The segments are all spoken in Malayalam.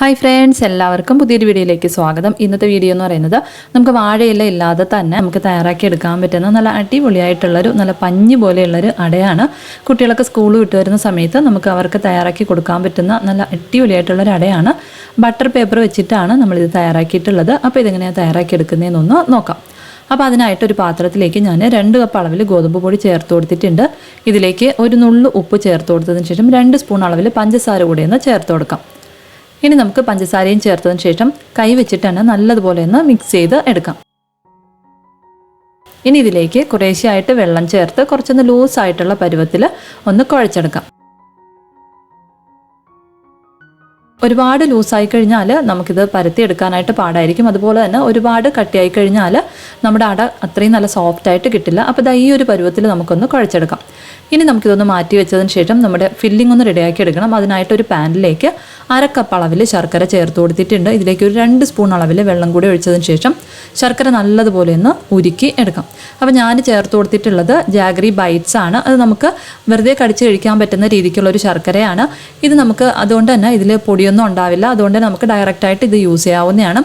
ഹായ് ഫ്രണ്ട്സ് എല്ലാവർക്കും പുതിയൊരു വീഡിയോയിലേക്ക് സ്വാഗതം. ഇന്നത്തെ വീഡിയോ എന്ന് പറയുന്നത് നമുക്ക് വാഴയില ഇല്ലാതെ തന്നെ നമുക്ക് തയ്യാറാക്കി എടുക്കാൻ പറ്റുന്ന നല്ല അടിപൊളിയായിട്ടുള്ളൊരു നല്ല പഞ്ഞി പോലെയുള്ളൊരു അടയാണ്. കുട്ടികളൊക്കെ സ്കൂൾ വിട്ട് വരുന്ന സമയത്ത് നമുക്ക് അവർക്ക് തയ്യാറാക്കി കൊടുക്കാൻ പറ്റുന്ന നല്ല അടിപൊളിയായിട്ടുള്ളൊരു അടയാണ്. ബട്ടർ പേപ്പർ വെച്ചിട്ടാണ് നമ്മളിത് തയ്യാറാക്കിയിട്ടുള്ളത്. അപ്പോൾ ഇതെങ്ങനെയാണ് തയ്യാറാക്കി എടുക്കുന്നതെന്നൊന്ന് നോക്കാം. അപ്പോൾ അതിനായിട്ട് ഒരു പാത്രത്തിലേക്ക് ഞാൻ രണ്ട് കപ്പ് അളവിൽ ഗോതമ്പ് പൊടി ചേർത്ത് കൊടുത്തിട്ടുണ്ട്. ഇതിലേക്ക് ഒരു നുള്ളു ഉപ്പ് ചേർത്ത് കൊടുത്തതിന് ശേഷം രണ്ട് സ്പൂൺ അളവിൽ പഞ്ചസാര കൂടി ചേർത്ത് കൊടുക്കാം. ഇനി നമുക്ക് പഞ്ചസാരയും ചേർത്തതിന് ശേഷം കൈ വെച്ചിട്ടാണ് നല്ലതുപോലെ ഒന്ന് മിക്സ് ചെയ്ത് എടുക്കാം. ഇനി ഇതിലേക്ക് കുറേശ്ശെയായിട്ട് വെള്ളം ചേർത്ത് കുറച്ചൊന്ന് ലൂസായിട്ടുള്ള പരുവത്തിൽ ഒന്ന് കുഴച്ചെടുക്കാം. ഒരുപാട് ലൂസായി കഴിഞ്ഞാൽ നമുക്കിത് പരത്തിയെടുക്കാനായിട്ട് പാടായിരിക്കും. അതുപോലെ തന്നെ ഒരുപാട് കട്ടിയായി കഴിഞ്ഞാൽ നമ്മുടെ അട അത്രയും നല്ല സോഫ്റ്റ് ആയിട്ട് കിട്ടില്ല. അപ്പോൾ ഇതാ ഈ ഒരു പരുവത്തിൽ നമുക്കൊന്ന് കുഴച്ചെടുക്കാം. ഇനി നമുക്കിതൊന്ന് മാറ്റി വെച്ചതിന് ശേഷം നമ്മുടെ ഫില്ലിംഗ് ഒന്ന് റെഡിയാക്കി എടുക്കണം. അതിനായിട്ട് ഒരു പാനിലേക്ക് അരക്കപ്പ് അളവിൽ ശർക്കര ചേർത്ത് കൊടുത്തിട്ടുണ്ട്. ഇതിലേക്ക് ഒരു രണ്ട് സ്പൂൺ അളവിൽ വെള്ളം കൂടി ഒഴിച്ചതിന് ശേഷം ശർക്കര നല്ലതുപോലെ ഒന്ന് ഉരുക്കി എടുക്കാം. അപ്പോൾ ഞാൻ ചേർത്ത് കൊടുത്തിട്ടുള്ളത് ജാഗറി ബൈറ്റ്സ് ആണ്. അത് നമുക്ക് വെറുതെ കടിച്ച് കഴിക്കാൻ പറ്റുന്ന രീതിക്കുള്ള ഒരു ശർക്കരയാണ്. ഇത് നമുക്ക് അതുകൊണ്ട് തന്നെ ഇതിൽ പൊടിയൊന്നും ഉണ്ടാവില്ല. അതുകൊണ്ട് നമുക്ക് ഡയറക്റ്റ് ആയിട്ട് ഇത് യൂസ് ചെയ്യാവുന്നതാണ്.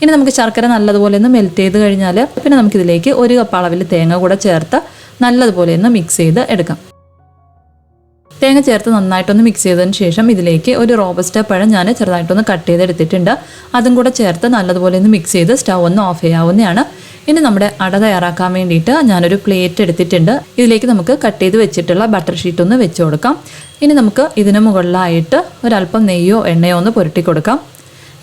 ഇനി നമുക്ക് ശർക്കര നല്ലതുപോലെ ഒന്ന് മെൽറ്റ് ചെയ്ത് കഴിഞ്ഞാൽ പിന്നെ നമുക്കിതിലേക്ക് ഒരു കപ്പ് അളവിൽ തേങ്ങ കൂടെ ചേർത്ത് നല്ലതുപോലെ ഒന്ന് മിക്സ് ചെയ്ത് എടുക്കാം. തേങ്ങ ചേർത്ത് നന്നായിട്ടൊന്ന് മിക്സ് ചെയ്തതിന് ശേഷം ഇതിലേക്ക് ഒരു റോബസ്റ്റ പഴം ഞാൻ ചെറുതായിട്ടൊന്ന് കട്ട് ചെയ്ത് എടുത്തിട്ടുണ്ട് അതും കൂടെ ചേർത്ത് നല്ലതുപോലെ ഒന്ന് മിക്സ് ചെയ്ത് സ്റ്റൗ ഒന്ന് ഓഫ് ചെയ്യാവുന്നതാണ്. ഇനി നമ്മുടെ അട തയ്യാറാക്കാൻ വേണ്ടിയിട്ട് ഞാനൊരു പ്ലേറ്റ് എടുത്തിട്ടുണ്ട്. ഇതിലേക്ക് നമുക്ക് കട്ട് ചെയ്ത് വെച്ചിട്ടുള്ള ബട്ടർ ഷീറ്റ് ഒന്ന് വെച്ച് കൊടുക്കാം. ഇനി നമുക്ക് ഇതിന് മുകളിലായിട്ട് ഒരല്പം നെയ്യോ എണ്ണയോ ഒന്ന് പുരട്ടി കൊടുക്കാം.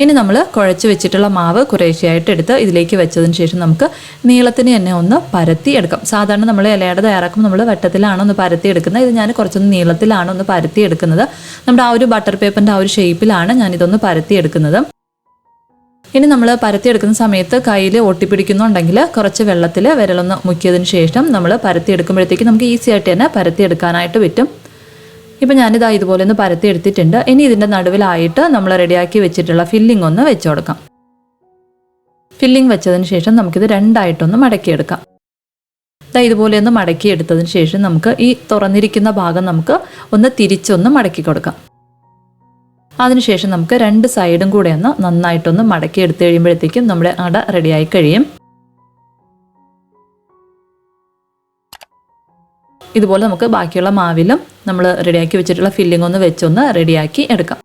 ഇനി നമ്മൾ കുഴച്ച് വെച്ചിട്ടുള്ള മാവ് കുറേശ്ശെയായിട്ട് എടുത്ത് ഇതിലേക്ക് വെച്ചതിന് ശേഷം നമുക്ക് നീളത്തിന് തന്നെ ഒന്ന് പരത്തി എടുക്കാം. സാധാരണ നമ്മൾ ഇലയുടെ തയ്യാറാക്കുമ്പോൾ നമ്മൾ വട്ടത്തിലാണ് ഒന്ന് പരത്തി എടുക്കുന്നത്? ഇത് ഞാൻ കുറച്ചൊന്ന് നീളത്തിലാണ് ഒന്ന് പരത്തി എടുക്കുന്നത്? നമ്മുടെ ആ ഒരു ബട്ടർ പേപ്പറിന്റെ ആ ഒരു ഷേപ്പിലാണ് ഞാനിതൊന്ന് പരത്തി എടുക്കുന്നത്. ഇനി നമ്മൾ പരത്തി എടുക്കുന്ന സമയത്ത് കയ്യിൽ ഒട്ടിപ്പിടിക്കുന്നുണ്ടെങ്കിൽ കുറച്ച് വെള്ളത്തിൽ വിരലൊന്ന് മുക്കിയതിന് ശേഷം നമ്മൾ പരത്തി എടുക്കുമ്പോഴത്തേക്ക് നമുക്ക് ഈസി ആയിട്ട് തന്നെ പരത്തി എടുക്കാനായിട്ട് പറ്റും. ഇപ്പം ഞാനിതാ ഇതുപോലെ ഒന്ന് പരത്തി എടുത്തിട്ടുണ്ട് ഇനി ഇതിന്റെ നടുവിലായിട്ട് നമ്മൾ റെഡിയാക്കി വെച്ചിട്ടുള്ള ഫില്ലിംഗ് ഒന്ന് വെച്ചു കൊടുക്കാം. ഫില്ലിംഗ് വെച്ചതിന് ശേഷം നമുക്കിത് രണ്ടായിട്ടൊന്ന് മടക്കിയെടുക്കാം. ഇതാ ഇതുപോലെ ഒന്ന് മടക്കി എടുത്തതിന് ശേഷം നമുക്ക് ഈ തുറന്നിരിക്കുന്ന ഭാഗം നമുക്ക് ഒന്ന് തിരിച്ചൊന്ന് മടക്കി കൊടുക്കാം. അതിനുശേഷം നമുക്ക് രണ്ട് സൈഡും കൂടെ ഒന്ന് നന്നായിട്ടൊന്ന് മടക്കി എടുത്തു കഴിയുമ്പോഴത്തേക്കും നമ്മുടെ അട റെഡിയായി കഴിയും. ഇതുപോലെ നമുക്ക് ബാക്കിയുള്ള മാവിലും നമ്മൾ റെഡിയാക്കി വെച്ചിട്ടുള്ള ഫില്ലിംഗ് ഒന്ന് വെച്ചൊന്ന് റെഡിയാക്കി എടുക്കാം.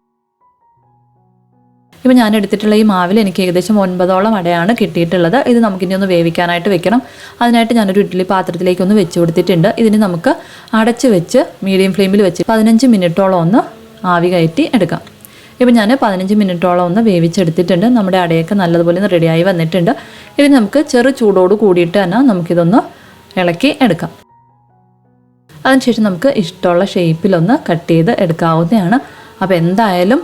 ഇപ്പം ഞാൻ എടുത്തിട്ടുള്ള ഈ മാവിൽ എനിക്ക് ഏകദേശം ഒൻപതോളം അടയാണ് കിട്ടിയിട്ടുള്ളത്. ഇത് നമുക്കിനി ഒന്ന് വേവിക്കാനായിട്ട് വെക്കണം. അതിനായിട്ട് ഞാനൊരു ഇഡ്ഡലി പാത്രത്തിലേക്ക് ഒന്ന് വെച്ച് കൊടുത്തിട്ടുണ്ട്. ഇതിന് നമുക്ക് അടച്ച് വെച്ച് മീഡിയം ഫ്ലെയിമിൽ വെച്ച് പതിനഞ്ച് മിനിറ്റോളം ഒന്ന് ആവി കയറ്റി എടുക്കാം. ഇപ്പം ഞാൻ പതിനഞ്ച് മിനിറ്റോളം ഒന്ന് വേവിച്ചെടുത്തിട്ടുണ്ട്. നമ്മുടെ അടയൊക്കെ നല്ലതുപോലെ റെഡിയായി വന്നിട്ടുണ്ട്. ഇനി നമുക്ക് ചെറു ചൂടോട് കൂടിയിട്ട് തന്നെ നമുക്കിതൊന്ന് ഇളക്കി എടുക്കാം. അതിനുശേഷം നമുക്ക് ഇഷ്ടമുള്ള ഷേപ്പിലൊന്ന് കട്ട് ചെയ്ത് എടുക്കാവുന്നതാണ്. അപ്പോൾ എന്തായാലും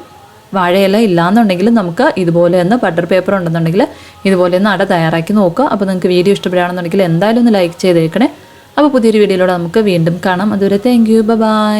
വാഴയില ഇല്ലാന്നുണ്ടെങ്കിൽ നമുക്ക് ഇതുപോലെ ഒന്ന് ബട്ടർ പേപ്പർ ഉണ്ടെന്നുണ്ടെങ്കിൽ ഇതുപോലെ ഒന്ന് അട തയ്യാറാക്കി നോക്കുക. അപ്പോൾ നിങ്ങൾക്ക് വീഡിയോ ഇഷ്ടപ്പെടുകയാണെന്നുണ്ടെങ്കിൽ എന്തായാലും ഒന്ന് ലൈക്ക് ചെയ്തേക്കണേ. അപ്പോൾ പുതിയൊരു വീഡിയോയിലൂടെ നമുക്ക് വീണ്ടും കാണാം. അതുവരെ താങ്ക് യു ബൈ